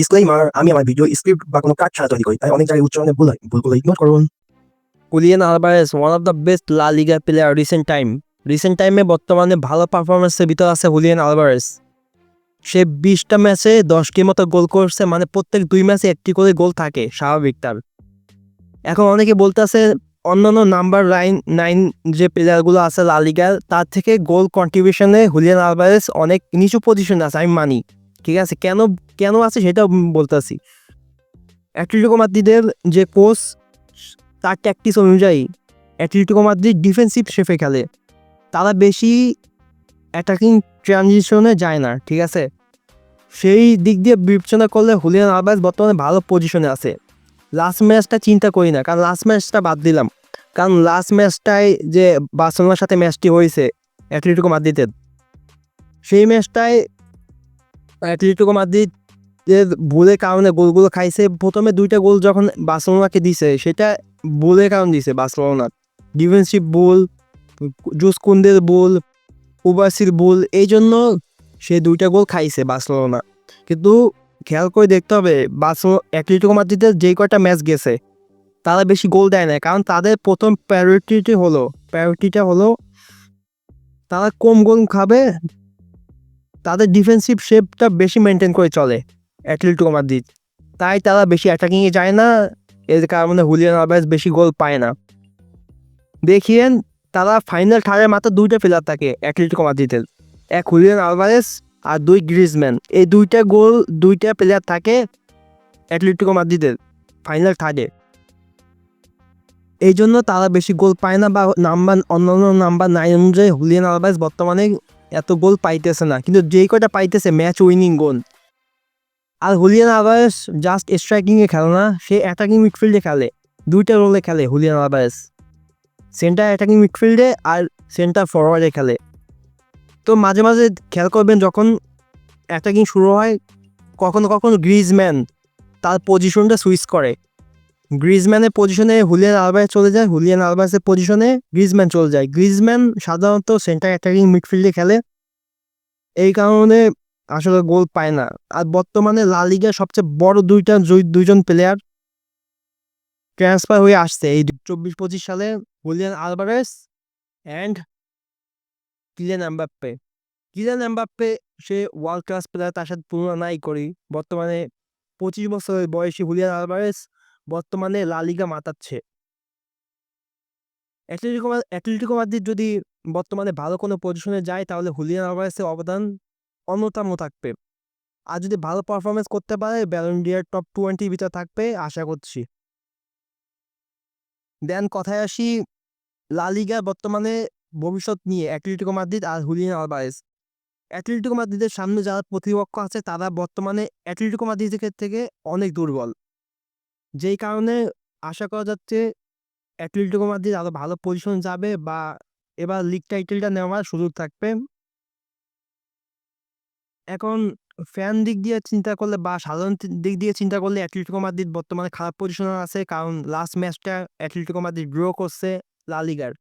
Disclaimer আমি আমার video script বা কোনো কাট ছাড়া তৈরি করি তাই অনেক জায়গায় উচ্চারণে ভুল হয়। ভুলগুলো ইগনোর করুন। Julian Alvarez, one of the best La Liga player recent time recent টাইমে বর্তমানে ভালো পারফরমেন্সের ভিতর আছে হুলিয়ান আলভারেস সে বিশটা ম্যাচে দশটির মতো গোল করছে মানে প্রত্যেক দুই ম্যাচে একটি করে গোল থাকে স্বাভাবিক তার। এখন অনেকে বলতেছে অন্যান্য নাম্বার নাইন নাইন যে প্লেয়ারগুলো আছে লা লিগার তার থেকে গোল কন্ট্রিবিউশনে হুলিয়ান আলভারেস অনেক নিচু পজিশনে আছে আমি মানি। ঠিক আছে? কেন কেন আছে সেটাও বলতেছি। অ্যাটলেটিকো মাদ্রিদের যে কোচ, তার ট্যাকটিস অনুযায়ী অ্যাটলেটিকো মাদ্রিদ ডিফেন্সিভ শেফে খেলে। তারা বেশি অ্যাটাকিং ট্রানজিশনে যায় না, ঠিক আছে? সেই দিক দিয়ে বিবেচনা করলে হুলিয়ান আলভারেজ বর্তমানে ভালো পজিশনে আছে। লাস্ট ম্যাচটা চিন্তা করি না, কারণ লাস্ট ম্যাচটা বাদ দিলাম। কারণ লাস্ট ম্যাচটায় যে বার্সেলোনার সাথে ম্যাচটি হয়েছে অ্যাটলেটিকো মাদ্রিদের সেই ম্যাচটায় অ্যাটলেটিকো মাদ্রিদের ভুলের কারণে গোলগুলো খাইছে, প্রথমে দুইটা গোল যখন বার্সেলোনাকে দিছে, সেটা ভুলের কারণ দিছে বার্সেলোনার। ডিফেন্সিভ ভুল, জুস কুন্দের বুল উবাসির বুল এই জন্য সে দুইটা গোল খাইছে বার্সেলোনা। কিন্তু খেয়াল করে দেখতে হবে, বার্সেলো, অ্যাটলেটিকো মাদ্রিদের যেই কয়টা ম্যাচ গেছে, তারা বেশি গোল দেয় না কারণ তাদের প্রথম প্রায়োরিটিটি হলো প্রায়োরিটিটা হলো তারা কম গোল খাবে তাদের ডিফেন্সিভ শেপটা বেশি মেনটেন করে চলে অ্যাটলেটিকো মাদ্রিদ তাই তারা বেশি অ্যাটাকিংয়ে যায় না, এর কারণে হুলিয়ান আলভারেজ বেশি গোল পায় না। দেখিয়েন, তারা ফাইনাল থার্ডের মাত্র দুইটা প্লেয়ার থাকে অ্যাটলেটিকো মাদ্রিদের এক হুলিয়ান আলভারেস আর দুই গ্রিজম্যান এই দুইটা গোল দুইটা প্লেয়ার থাকে অ্যাটলেটিকো মাদ্রিদের ফাইনাল থার্ডে এই জন্য তারা বেশি গোল পায় না বা নাম্বার অন্যান্য নাম্বার নাইন অনুযায়ী হুলিয়ান আলভারেস বর্তমানে এত গোল পাইতেছে না। কিন্তু যেই কয়টা পাইতেছে ম্যাচ উইনিং গোল আর হুলিয়ান আলভারেস জাস্ট স্ট্রাইকিংয়ে খেলে না, সে অ্যাটাকিং মিডফিল্ডে খেলে। দুইটা রোলে খেলে হুলিয়ান আলভারেস। সেন্টার অ্যাটাকিং মিডফিল্ডে আর সেন্টার ফরওয়ার্ডে খেলে। তো মাঝে মাঝে খেয়াল করবেন, যখন অ্যাটাকিং শুরু হয়, কখনো কখনো গ্রিজম্যান তার পজিশনটা সুইচ করে। গ্রিজম্যানের পজিশনে হুলিয়ান আলবাস চলে যায়, হুলিয়ান আলবাসের পজিশনে গ্রিজম্যান চলে যায়। গ্রিজম্যান সাধারণত সেন্টার অ্যাটাকিং মিডফিল্ডে খেলে। এই কারণে আসলে গোল পায় না। আর বর্তমানে লা লিগার সবচেয়ে বড় দুইটা দুই- দুইজন প্লেয়ার ট্রান্সফার হয়ে আসছে এই চব্বিশ পঁচিশ সালে Julian Alvarez and Kylian Mbappe Kylian Mbappe say world class player তার সাথে তুলনা নাই করি। বর্তমানে পঁচিশ বছরের বয়সী হুলিয়ান আলভারেস বর্তমানে লা লিগা মাতাচ্ছে। অ্যাটলেটিকো অ্যাটলেটিকো মাদ্রিদ যদি বর্তমানে ভালো কোনো পজিশনে যায়, তাহলে হুলিয়ান আলভারেসের অবদান অন্যতম থাকবে। আর যদি ভালো পারফরমেন্স করতে পারে ব্যালন্ডিয়ার টপ টোয়েন্টির ভিতরে থাকবে, আশা করছি। দেন কথায় আসি, লা লিগা বর্তমানে ভবিষ্যৎ নিয়ে, অ্যাটলেটিকো মাদ্রিদ আর হুলিয়ান আলভারেজ অ্যাটলেটিকো মাদ্রিদের সামনে যারা প্রতিপক্ষ আছে, তারা বর্তমানে অ্যাটলেটিকো মাদ্রিদের থেকে অনেক দুর্বল। যেই কারণে আশা করা যাচ্ছে অ্যাটলেটিকো মাদ্রিদ আরও ভালো পজিশন যাবে বা এবার লিগ টাইটেলটা নেওয়ার সুযোগ থাকবে। এখন ফ্যান দিক দিয়ে চিন্তা করলে বা সাধারণ দিক দিয়ে চিন্তা করলে অ্যাটলেটিকো মাদ্রিদ বর্তমানে খারাপ পজিশনে আছে কারণ লাস্ট ম্যাচটা অ্যাটলেটিকো মাদ্রিদ ড্র করছে লা লিগার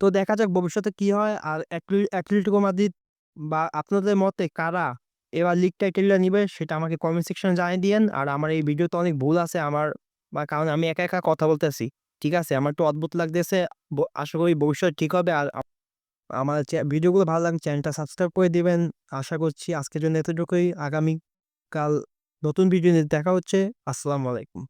তো দেখা যাক ভবিষ্যতে কি হয় আর অ্যাটলে- অ্যাটলেটিকো মাদ্রিদ বা আপনাদের মতে কারা এবার লিগ টাইটেলটা নিবে সেটা আমাকে কমেন্ট সেকশনে জানিয়ে দিয়েন। আর আমার এই ভিডিওতে অনেক ভুল আছে, আমার বা কারণ আমি একা একা কথা বলতেছি ঠিক আছে? আমার একটু অদ্ভুত লাগতেছে। আশা করি ভবিষ্যৎ ঠিক হবে। আর আমার ভিডিওগুলো ভালো লাগে চ্যানেলটা সাবস্ক্রাইব করে দিবেন। আশা করছি আজকের জন্য এতটুকুই। আগামীকাল নতুন ভিডিও নিয়ে দেখা হচ্ছে। আসসালামু আলাইকুম।